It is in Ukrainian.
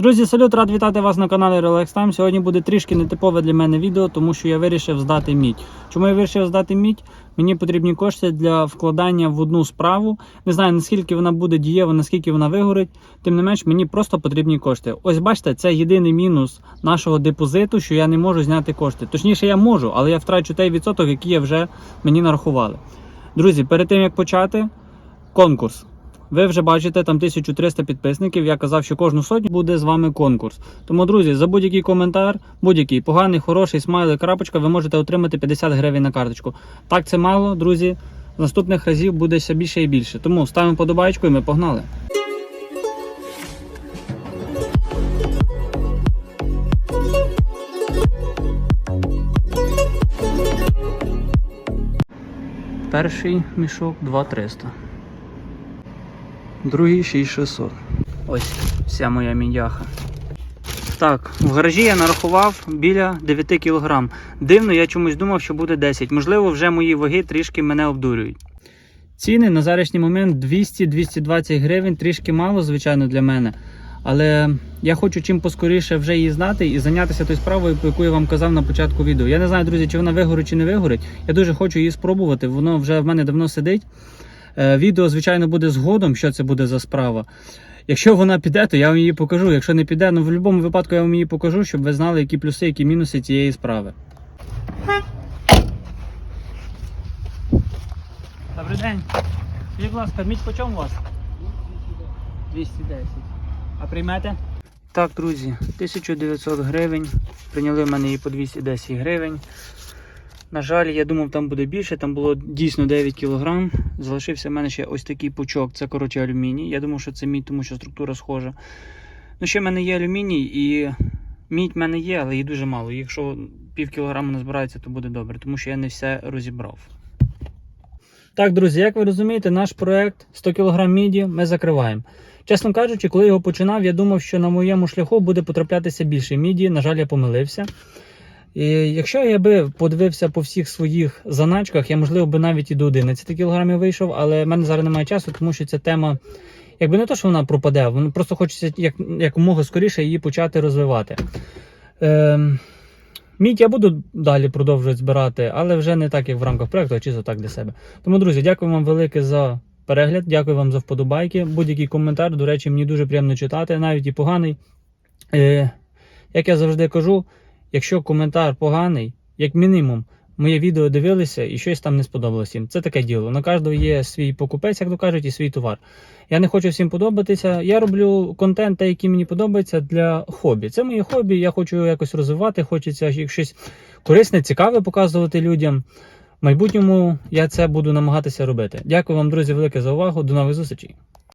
Друзі, салют, рад вітати вас на каналі Relax Time. Сьогодні буде трішки нетипове для мене відео, тому що я вирішив здати мідь. Чому я вирішив здати мідь? Мені потрібні кошти для вкладання в одну справу. Не знаю наскільки вона буде дієва, наскільки вона вигорить. Тим не менш, мені просто потрібні кошти. Ось бачите, це єдиний мінус нашого депозиту, що я не можу зняти кошти. Точніше, я можу, але я втрачу той відсоток, який я вже мені нарахували. Друзі, перед тим як почати, конкурс. Ви вже бачите там 1300 підписників. Я казав, що кожну сотню буде з вами конкурс. Тому, друзі, за будь-який коментар, будь-який поганий, хороший смайлик, крапочка, ви можете отримати 50 гривень на карточку. Так це мало, друзі. Наступних разів буде все більше і більше. Тому ставимо подобайку і ми погнали. Перший мішок 2300. Другий 6600. Ось вся моя мідяха. Так, в гаражі я нарахував біля 9 кг. Дивно, я чомусь думав, що буде 10. Можливо, вже мої ваги трішки мене обдурюють. Ціни на зарішній момент 200-220 гривень, трішки мало, звичайно, для мене. Але я хочу чим поскоріше вже її знати і зайнятися тою справою, про яку я вам казав на початку відео. Я не знаю, друзі, чи вона вигорить чи не вигорить. Я дуже хочу її спробувати. Воно вже в мене давно сидить. Е, Відео, звичайно, буде згодом, що це буде за справа. Якщо вона піде, то я вам її покажу. Якщо не піде, ну в будь-якому випадку я вам її покажу, щоб ви знали, які плюси, які мінуси цієї справи. Добрий день. Скажіть, будь ласка, мідь по чому у вас? 210. А приймете? Так, друзі, 1900 гривень. Прийняли в мене її по 210 гривень. На жаль, я думав, там буде більше, там було дійсно 9 кг. Залишився в мене ще ось такий пучок, це коротше алюміній. Я думав, що це мідь, тому що структура схожа. Ну, ще в мене є алюміній і мідь в мене є, але її дуже мало. Якщо пів кілограма назбирається, то буде добре, тому що я не все розібрав. Так, друзі, як ви розумієте, наш проект 100 кг міді ми закриваємо. Чесно кажучи, коли його починав, я думав, що на моєму шляху буде потраплятися більше міді. На жаль, я помилився. І якщо я би подивився по всіх своїх заначках, я можливо би навіть і до 11 кг вийшов, але в мене зараз немає часу, тому що ця тема, якби не то, що вона пропаде, воно просто хочеться як, якомога скоріше її почати розвивати. Ем, Мідь я буду далі продовжувати збирати, але вже не так, як в рамках проекту, а чисто так для себе. Тому, друзі, дякую вам велике за перегляд, дякую вам за вподобайки. Будь-який коментар, до речі, мені дуже приємно читати, навіть і поганий. Е, як я завжди кажу, якщо коментар поганий, як мінімум, моє відео дивилися і щось там не сподобалось їм. Це таке діло. На кожного є свій покупець, як то кажуть, і свій товар. Я не хочу всім подобатися. Я роблю контент, який мені подобається для хобі. Це моє хобі, я хочу його якось розвивати, хочеться щось корисне, цікаве показувати людям. В майбутньому я це буду намагатися робити. Дякую вам, друзі, велике за увагу. До нових зустрічей.